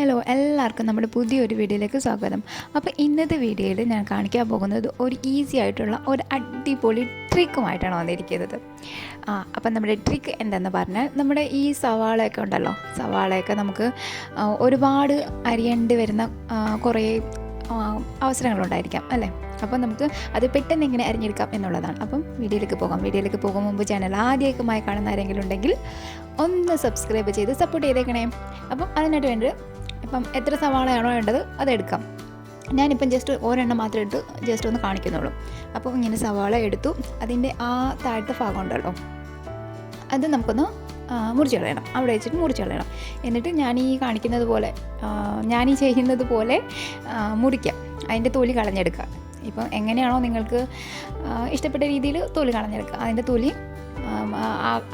Hello എല്ലാവർക്കും നമ്മുടെ പുതിയൊരു വീഡിയോയിലേക്ക് സ്വാഗതം. അപ്പോൾ ഇന്നത്തെ വീഡിയോയിൽ ഞാൻ കാണിക്കാൻ പോകുന്നത് ഒരു ഈസി ആയിട്ടുള്ള ഒരു അടിപൊളി ട്രിക്കുമായിട്ടാണ് വന്നിരിക്കുന്നത്. ആ അപ്പം നമ്മുടെ ട്രിക്ക് എന്തെന്ന് പറഞ്ഞാൽ നമ്മുടെ ഈ സവാളയൊക്കെ ഉണ്ടല്ലോ സവാളയൊക്കെ നമുക്ക് ഒരുപാട് അരിയേണ്ടി വരുന്ന കുറേ അവസരങ്ങളുണ്ടായിരിക്കാം അല്ലേ? അപ്പം നമുക്ക് അത് പെട്ടെന്ന് എങ്ങനെ അരിഞ്ഞെടുക്കാം എന്നുള്ളതാണ്. അപ്പം വീഡിയോയിലേക്ക് പോകാം. വീഡിയോയിലേക്ക് പോകും മുമ്പ് ചാനൽ ആദ്യമായി കാണുന്ന ആരെങ്കിലും ഉണ്ടെങ്കിൽ ഒന്ന് സബ്സ്ക്രൈബ് ചെയ്ത് സപ്പോർട്ട് ചെയ്തേക്കണേ. അപ്പം അതിനായിട്ട് വേണ്ടത് ഇപ്പം എത്ര സവാളയാണോ വേണ്ടത് അതെടുക്കാം. ഞാനിപ്പം ജസ്റ്റ് ഒരെണ്ണം മാത്രം എടുത്ത് ജസ്റ്റ് ഒന്ന് കാണിക്കുന്നുള്ളൂ. അപ്പോൾ ഇങ്ങനെ സവാള എടുത്തു. അതിന്റെ ആ താഴത്തെ ഭാഗം ഉണ്ടല്ലോ. അത് നമുക്കൊന്ന് മുറിച്ച് കളയണം. അവിടെ വെച്ചിട്ട് മുറിച്ച് കളയണം. എന്നിട്ട് ഞാൻ ഈ കാണിക്കുന്നത് പോലെ ഞാൻ ഈ ചെയ്യുന്നത് പോലെ മുറിക്കാം. അതിന്റെ തൊലി കളഞ്ഞെടുക്കുക. ഇപ്പം എങ്ങനെയാണോ നിങ്ങൾക്ക് ഇഷ്ടപ്പെട്ട രീതിയിൽ തൊലി കളഞ്ഞെടുക്കുക. അതിന്റെ തൊലി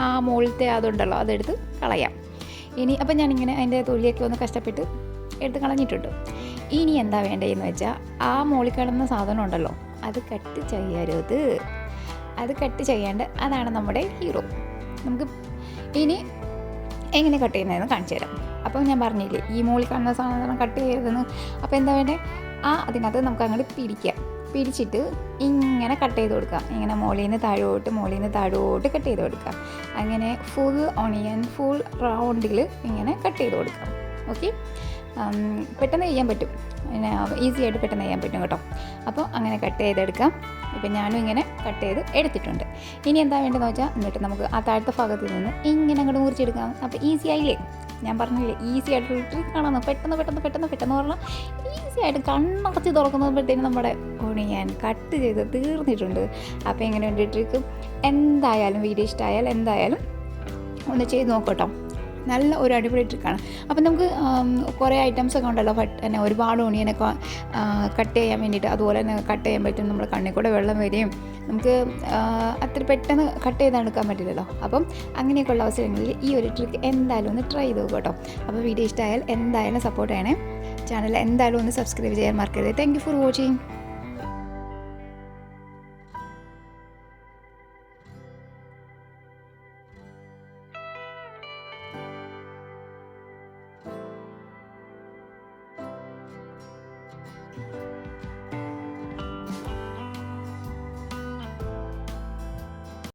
ആ മുകളിലത്തെ അതുണ്ടല്ലോ അതെടുത്ത് കളയാം. ഇനി അപ്പം ഞാനിങ്ങനെ അതിന്റെ തൊലിയൊക്കെ ഒന്ന് കഷ്ടപ്പെട്ട് എടുത്ത് കളഞ്ഞിട്ടുണ്ട് ഇനി എന്താ വേണ്ടതെന്ന് വെച്ചാൽ ആ മോളി കിടന്ന സാധനം ഉണ്ടല്ലോ അത് കട്ട് ചെയ്യരുത്. അത് കട്ട് ചെയ്യേണ്ട അതാണ് നമ്മുടെ ഹീറോ നമുക്ക് ഇനി എങ്ങനെ കട്ട് ചെയ്യുന്നതെന്ന് കാണിച്ചു തരാം. അപ്പോൾ ഞാൻ പറഞ്ഞില്ലേ ഈ മോളി കാണുന്ന സാധനം കട്ട് ചെയ്യരുതെന്ന്. അപ്പോൾ എന്താ വേണ്ടത് ആ അതിനകത്ത് നമുക്ക് അങ്ങോട്ട് പിടിക്കാം. പിടിച്ചിട്ട് ഇങ്ങനെ കട്ട് ചെയ്ത് കൊടുക്കാം ഇങ്ങനെ മുകളിൽ നിന്ന് താഴോട്ട് മുകളിൽ നിന്ന് താഴോട്ട് കട്ട് ചെയ്ത് കൊടുക്കാം അങ്ങനെ ഫുൾ ഓണിയൻ ഫുൾ റൗണ്ടിൽ ഇങ്ങനെ കട്ട് ചെയ്ത് കൊടുക്കാം ഓക്കെ? പെട്ടെന്ന് ചെയ്യാൻ പറ്റും. പിന്നെ ഈസി ആയിട്ട് പെട്ടെന്ന് ചെയ്യാൻ പറ്റും കേട്ടോ. അപ്പോൾ അങ്ങനെ കട്ട് ചെയ്തെടുക്കാം. ഇപ്പം ഞാനും ഇങ്ങനെ കട്ട് ചെയ്ത് എടുത്തിട്ടുണ്ട്. ഇനി എന്താ വേണ്ടതെന്ന് വെച്ചാൽ എന്നിട്ട് നമുക്ക് ആ താഴത്തെ ഭാഗത്ത് നിന്ന് ഇങ്ങനെ അങ്ങോട്ട് മുറിച്ചെടുക്കാം. അപ്പോൾ ഈസി ആയില്ലേ? ഞാൻ പറഞ്ഞില്ലേ ഈസി ആയിട്ടുള്ള ട്രിക്കാണെന്ന് പെട്ടെന്ന് പെട്ടെന്ന് പെട്ടെന്ന് പെട്ടെന്ന് പറഞ്ഞാൽ ഈസി ആയിട്ട് കണ്ണടച്ച് തുറക്കുന്നപ്പോഴത്തേനും നമ്മുടെ ഓണിയാൻ കട്ട് ചെയ്ത് തീർന്നിട്ടുണ്ട്. അപ്പോൾ എങ്ങനെയുണ്ട് ട്രിക്ക് എന്തായാലും വീഡിയോ ഇഷ്ടമായാൽ എന്തായാലും ഒന്ന് ചെയ്ത് നോക്കട്ടോ നല്ല ഒരു അടിപൊളി ട്രിക്കാണ്. അപ്പം നമുക്ക് കുറേ ഐറ്റംസ് ഒക്കെ ഉണ്ടല്ലോ. ഫട്ട് തന്നെ ഒരുപാട് ഓണിയനൊക്കെ കട്ട് ചെയ്യാൻ വേണ്ടിയിട്ട് അതുപോലെ തന്നെ കട്ട് ചെയ്യാൻ പറ്റും. നമ്മുടെ കണ്ണിൽ കൂടെ വെള്ളം വരികയും നമുക്ക് അത്ര പെട്ടെന്ന് കട്ട് ചെയ്തെടുക്കാൻ പറ്റില്ലല്ലോ. അപ്പം അങ്ങനെയൊക്കെയുള്ള അവസരങ്ങളിൽ ഈ ഒരു ട്രിക്ക് എന്തായാലും ഒന്ന് ട്രൈ ചെയ്ത് നോക്കൂ കേട്ടോ. അപ്പോൾ വീഡിയോ ഇഷ്ടമായാൽ എന്തായാലും സപ്പോർട്ട് ചെയ്യണേ. ചാനൽ എന്തായാലും ഒന്ന് സബ്സ്ക്രൈബ് ചെയ്യാൻ മറക്കരുത്. Thank you for watching